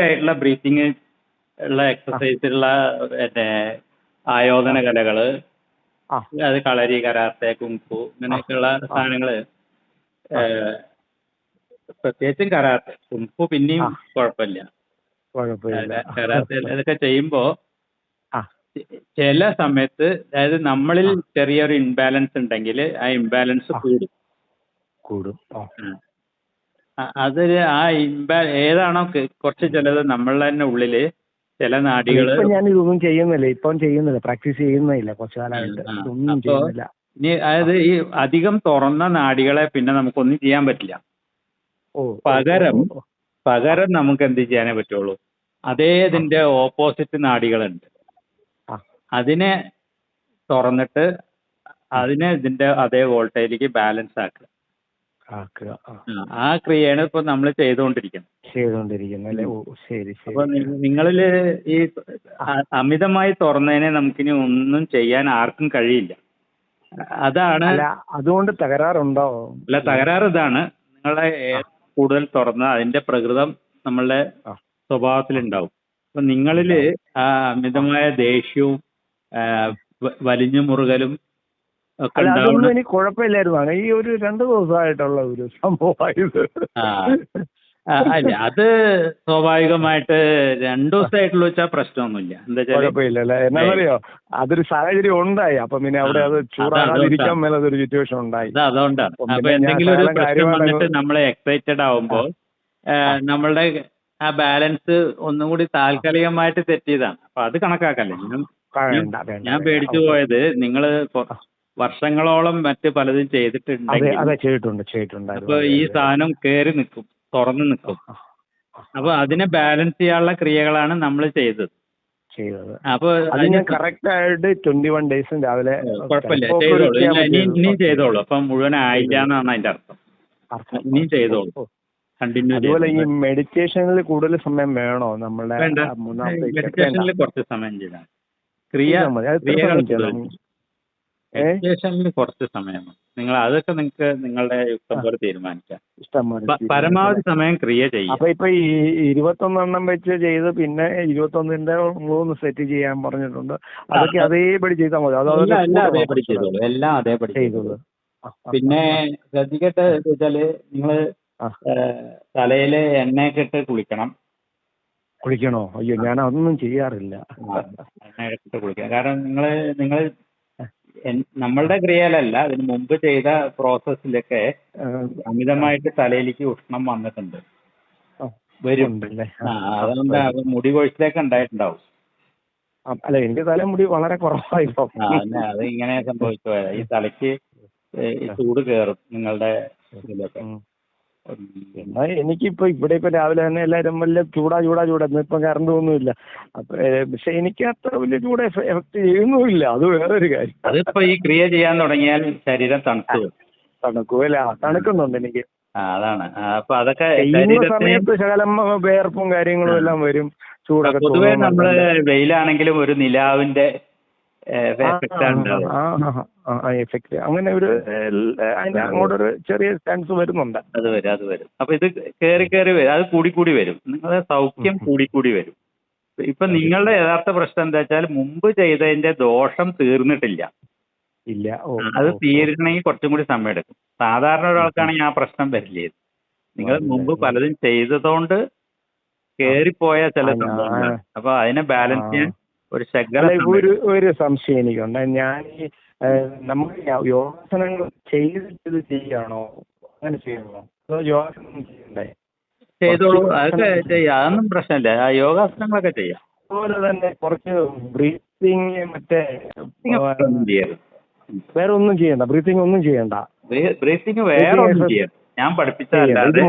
ആയിട്ടുള്ള ബ്രീത്തിങ് ഉള്ള എക്സസൈസുള്ള മറ്റേ ആയോധന കലകൾ അത് കളരി കരാട്ടെ കുങ്കു ഇങ്ങനെയൊക്കെയുള്ള സാധനങ്ങൾ. പ്രത്യേകിച്ചും കരാട്ടെ. കുങ്കു പിന്നെയും. കുഴപ്പമില്ല. കരാത്തെ കരാട്ടെ ഇതൊക്കെ ചെയ്യുമ്പോ ചില സമയത്ത് അതായത് നമ്മളിൽ ചെറിയൊരു ഇംബാലൻസ് ഉണ്ടെങ്കിൽ ആ ഇംബാലൻസ് കൂടും. കൂടും. അതൊരു ആ ഇമ്പ ഏതാണോ കുറച്ച് ചിലത് നമ്മളുടെ തന്നെ ഉള്ളിൽ ചില നാടികൾ ഇപ്പൊ ഞാൻ ഇതൊന്നും ചെയ്യുന്നില്ല ഇപ്പം ചെയ്യുന്നില്ല പ്രാക്ടീസ് ചെയ്യുന്നില്ല കുറച്ചു കാലമായിട്ട് ഇതൊന്നും ചെയ്യുന്നില്ല. ഇനി അതായത് ഈ അധികം തുറന്ന നാടികളെ പിന്നെ നമുക്കൊന്നും ചെയ്യാൻ പറ്റില്ല. ഓ പകരം പകരം നമുക്ക് എന്ത് ചെയ്യാനേ പറ്റുള്ളൂ. അതേ ഇതിന്റെ ഓപ്പോസിറ്റ് നാടികളുണ്ട്. അതിനെ തുറന്നിട്ട് അതിനെ ഇതിന്റെ അതേ വോൾട്ടേജിലേക്ക് ബാലൻസ് ആക്കുക. ആക്കുക ആ. ക്രിയയാണ് ഇപ്പൊ നമ്മൾ ചെയ്തുകൊണ്ടിരിക്കുന്നത് ചെയ്തുകൊണ്ടിരിക്കുന്നു അല്ലെ? ഓ ശരി ശരി. അപ്പൊ നിങ്ങളിൽ ഈ അ- അമിതമായി തുറന്നതിനെ നമുക്കിനി ഒന്നും ചെയ്യാൻ ആർക്കും കഴിയില്ല. അതാണ് അല്ല അതുകൊണ്ട് തകരാറുണ്ടോ? അല്ല തകരാറ് ഇതാണ്. നിങ്ങളെ ഏ- കൂടുതൽ തുറന്ന അതിന്റെ പ്രകൃതം നമ്മളുടെ ആ. സ്വഭാവത്തിലുണ്ടാവും. അപ്പൊ നിങ്ങളിൽ ആ അമിതമായ ദേഷ്യവും ആ, വ- വലിഞ്ഞു മുറുകലും അല്ല അതൊന്നും എനിക്ക് കുഴപ്പമില്ലായിരുന്നു. അങ്ങനെ ഈ ഒരു രണ്ട് ദിവസമായിട്ടുള്ള ഒരു സംഭവമായത് അല്ല അത് സ്വാഭാവികമായിട്ട് രണ്ടു ദിവസമായിട്ടുള്ള വെച്ചാൽ പ്രശ്നമൊന്നുമില്ല. എന്താ വെച്ചാൽ കുഴപ്പമില്ല അല്ലേ എന്നാന്നറിയോ? അതൊരു സാഹചര്യം ഉണ്ടായി. അപ്പൊ പിന്നെ അവിടെ അത് ചൂടാകാതിരിക്കാൻ മേലെ അതൊരു സിറ്റുവേഷൻ ഉണ്ടായി. അത് അതുകൊണ്ടാണ്. അപ്പം എന്തെങ്കിലും ഒരു പ്രശ്നം വന്നിട്ട് നമ്മളെ എക്സൈറ്റഡ് ആവുമ്പോൾ നമ്മളുടെ ആ ബാലൻസ് ഒന്നും കൂടി താൽക്കാലികമായിട്ട് തെറ്റിയതാണ് അപ്പൊ അത് കണക്കാക്കല്ലേ. ഞാൻ- പേടിച്ചു പോയത് നിങ്ങൾ വർഷങ്ങളോളം മറ്റ് പലതും അതെ ചെയ്തിട്ടുണ്ടെങ്കിൽ അതെ ചെയ്തിട്ടുണ്ട് ചെയ്തിട്ടുണ്ടായിരുന്നു അപ്പൊ ഈ അതെ. സാധനം കയറി നിൽക്കും തുറന്നു നിൽക്കും. അപ്പൊ അതിനെ ബാലൻസ് ചെയ്യാനുള്ള ക്രിയകളാണ് നമ്മൾ ചെയ്തത്. ചെയ്തത്. അപ്പൊ അത് അതിന് ഞാൻ കറക്റ്റ് ആയിട്ട് ട്വന്റി വൺ ഡേയ്സും രാവിലെ കുഴപ്പമില്ല ചിലപ്പോ ഒക്കെ ചെയ്തോളൂ ഇല്ല ഇനിയും. ചെയ്തോളൂ. അപ്പൊ മുഴുവൻ ആയില്ല എന്നാണ് അതിന്റെ അർത്ഥം. അർത്ഥം. ഇനിയും ചെയ്തോളൂ. ഓ, ഓ. കണ്ടിന്യൂ അതുപോലെ ഈ മെഡിറ്റേഷനിൽ കൂടുതൽ സമയം വേണോ? നമ്മളുടെ വേണ്ട. ആ മൂന്നാമത്തെ? മെഡിറ്റേഷനിൽ കുറച്ച് സമയം ചെയ്താൽ ക്രിയ ചെയ്താൽ മതി. അത് എത്ര ക്രിയകൾ സമയം ചെയ്യണം? കൂടുതൽ ഏ? കുറച്ച് സമയം നിങ്ങൾ അതൊക്കെ നിങ്ങൾക്ക് നിങ്ങളുടെ ഇഷ്ടം പോലെ തീരുമാനിക്കാം. പരമാവധി സമയം ക്രിയ ചെയ്യുക. അപ്പൊ ഇപ്പൊ ഈ ഇരുപത്തൊന്നെണ്ണം വെച്ച് ചെയ്ത് പിന്നെ ഇരുപത്തൊന്നിന്റെ മൂന്ന് സെറ്റ് ചെയ്യാൻ പറഞ്ഞിട്ടുണ്ട്. അതൊക്കെ അതേപടി ചെയ്താൽ മതി. അതോ എല്ലാം അതേപടി ചെയ്തോളൂ. എല്ലാം അതേപടി ചെയ്തോളൂ. പിന്നെ ശ്രദ്ധിക്കട്ടെ വെച്ചാൽ നിങ്ങൾ തലയിലെ എണ്ണയൊക്കെ ഇട്ട് കുളിക്കണം. കുളിക്കണോ? അയ്യോ ഞാൻ അതൊന്നും ചെയ്യാറില്ല. എണ്ണയൊക്കെ ഇട്ട് കുളിക്കണം. കാരണം നിങ്ങൾ നിങ്ങൾ നമ്മളുടെ ക്രിയയിലല്ല അതിന് മുമ്പ് ചെയ്ത പ്രോസസ്സിലൊക്കെ അമിതമായിട്ട് തലയിലേക്ക് ഉഷ്ണം വന്നിട്ടുണ്ട്. വരും. അതുകൊണ്ട് അത് മുടി കൊഴിച്ചിലൊക്കെ ഉണ്ടായിട്ടുണ്ടാവും. അല്ല എന്റെ തലമുടി വളരെ കുറവായിപ്പോ അത് ഇങ്ങനെ സംഭവിച്ചു ഈ തലയ്ക്ക് ചൂട് കേറും നിങ്ങളുടെ ഇതിലൊക്കെ. എന്നാ എനിക്കിപ്പോ ഇവിടെ ഇപ്പൊ രാവിലെ തന്നെ എല്ലാരും വല്ല ചൂടാ ചൂടാ ചൂടാ. ഇന്നിപ്പം കറണ്ട് ഒന്നുമില്ല. അപ്പൊ പക്ഷെ എനിക്ക് അത്ര വലിയ ചൂട് എഫക്ട് ചെയ്യുന്നുമില്ല. അത് വേറൊരു കാര്യം. അതിപ്പോ ഈ ക്രിയ ചെയ്യാൻ തുടങ്ങിയാൽ ശരീരം തണുത്തു. വരും. തണുക്കുമല്ല തണുക്കുന്നുണ്ട് എനിക്ക്. അതാണ്. അപ്പൊ അതൊക്കെ സമയത്ത് ശകലം വേർപ്പും കാര്യങ്ങളും എല്ലാം വരും. ചൂടൊക്കെ പൊതുവെ. നമ്മൾ വെയിലാണെങ്കിലും ഒരു നിലാവിന്റെ എഫക്ട് അങ്ങനെ ഒരു അങ്ങോട്ട് അതിന്റെ അങ്ങോട്ടൊരു ചെറിയ ചാൻസ് വരുന്നുണ്ട്. അത് വരും അത് വരും. അപ്പൊ ഇത് കയറി കയറി വരും അത് കൂടി കൂടി വരും. നിങ്ങളുടെ സൗഖ്യം കൂടി കൂടി വരും. ഇപ്പൊ നിങ്ങളുടെ യഥാർത്ഥ പ്രശ്നം എന്താ വെച്ചാൽ മുമ്പ് ചെയ്തതിന്റെ ദോഷം തീർന്നിട്ടില്ല. ഇല്ല അത് തീരണമെങ്കിൽ കുറച്ചും കൂടി സമയം എടുക്കും. സാധാരണ ഒരാൾക്കാണെങ്കിൽ ആ പ്രശ്നം വരില്ലേ നിങ്ങൾ മുമ്പ് പലതും ചെയ്തതുകൊണ്ട് കേറിപ്പോയ ചില സംഭവങ്ങൾ അപ്പൊ അതിനെ ബാലൻസ് ചെയ്യാൻ ഒരു ഒരു ഒരു സംശയം എനിക്കുണ്ട്. ഞാൻ ഈ നമ്മൾ യോഗാസനങ്ങൾ ചെയ്തിട്ട് ചെയ്യാണോ? അങ്ങനെ ചെയ്യണോ അതോ യോഗാസനം ചെയ്യണ്ടേ? ചെയ്തോളൂ. അതൊക്കെ ചെയ്യാം. അതൊന്നും പ്രശ്നമില്ല. ആ യോഗാസനങ്ങളൊക്കെ ചെയ്യാം. അതുപോലെ തന്നെ കുറച്ച് ബ്രീത്തിങ് മറ്റേ വേറെ ഒന്നും ചെയ്യണ്ട. ബ്രീത്തിങ് ഒന്നും ചെയ്യണ്ട. ബ്രീത്തിങ് വേറെ ഒന്നും ചെയ്യാം ഞാൻ പഠിപ്പിച്ചതല്ലാതെ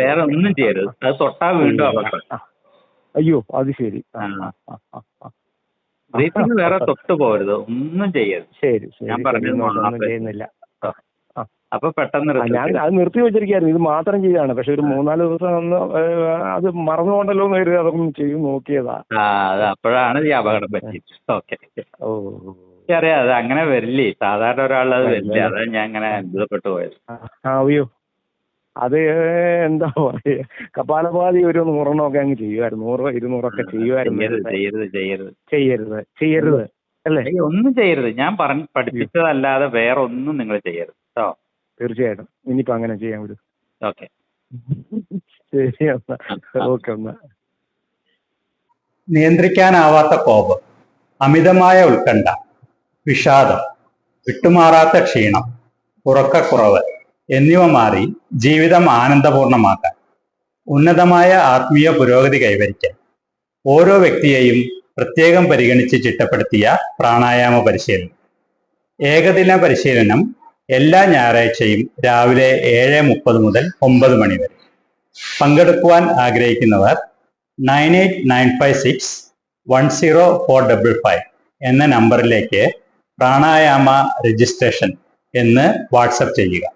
വേറെ ഒന്നും ചെയ്യരുത്. അത് തൊട്ടാ വീണ്ടും അപകടം. അയ്യോ അത് ശരി. ബ്രീത്തിങ് വേറെ തൊട്ട് പോകരുത് ഒന്നും ചെയ്യരുത്. ശരി ഞാൻ ചെയ്യുന്നില്ല. അപ്പൊ പെട്ടെന്ന് ഞാൻ അത് നിർത്തി വെച്ചിരിക്കായിരുന്നു ഇത് മാത്രം ചെയ്താണ് പക്ഷെ ഒരു മൂന്നാൽ ദിവസം ഒന്ന് അത് മറന്നുകൊണ്ടല്ലോ എന്ന് കരുതി അതൊന്നും ചെയ്ത് നോക്കിയതാ. അത് അപ്പോഴാണ് ഈ അപകടം പറ്റിയത്. ഓക്കെ. ഓ. എനിക്കറിയാം അത് അങ്ങനെ വരില്ലേ? സാധാരണ ഒരാളത് അത് വരില്ല. അതാണ് ഞാൻ അങ്ങനെ അത്ഭുതപ്പെട്ടു പോയത്. അയ്യോ. അത് എന്താ പറയുക കപാലപാതി ഒരു നൂറെണ്ണമൊക്കെ അങ്ങ് ചെയ്യുമായിരുന്നു നൂറ് ഇരുന്നൂറൊക്കെ ചെയ്യുമായിരുന്നു ചെയ്യരുത് ചെയ്യരുത് ചെയ്യരുത്. ചെയ്യരുത് ചെയ്യരുത്. അല്ലേ? ഒന്നും ചെയ്യരുത്. ഞാൻ പറഞ്ഞ് പഠിപ്പിച്ചതല്ലാതെ വേറെ ഒന്നും നിങ്ങൾ ചെയ്യരുത് കേട്ടോ തീർച്ചയായിട്ടും. ഇനിയിപ്പോ അങ്ങനെ ചെയ്യാൻ വിടും. ഓക്കെ. ശരി എന്നാ. ഓക്കെ എന്നാ. നിയന്ത്രിക്കാനാവാത്ത കോപം അമിതമായ ഉത്കണ്ഠ വിഷാദം വിട്ടുമാറാത്ത ക്ഷീണം ഉറക്കക്കുറവ് എന്നിവ മാറി ജീവിതം ആനന്ദപൂർണമാക്കാൻ ഉന്നതമായ ആത്മീയ പുരോഗതി കൈവരിക്കാൻ ഓരോ വ്യക്തിയെയും പ്രത്യേകം പരിഗണിച്ച് ചിട്ടപ്പെടുത്തിയ പ്രാണായാമ പരിശീലനം. ഏകദിന പരിശീലനം എല്ലാ ഞായറാഴ്ചയും രാവിലെ ഏഴ് മുപ്പത് മുതൽ ഒമ്പത് മണി വരെ. പങ്കെടുക്കുവാൻ ആഗ്രഹിക്കുന്നവർ nine eight nine five six one zero four double five എന്ന നമ്പറിലേക്ക് പ്രാണായാമ രജിസ്ട്രേഷൻ എന്ന് വാട്സപ്പ് ചെയ്യുക.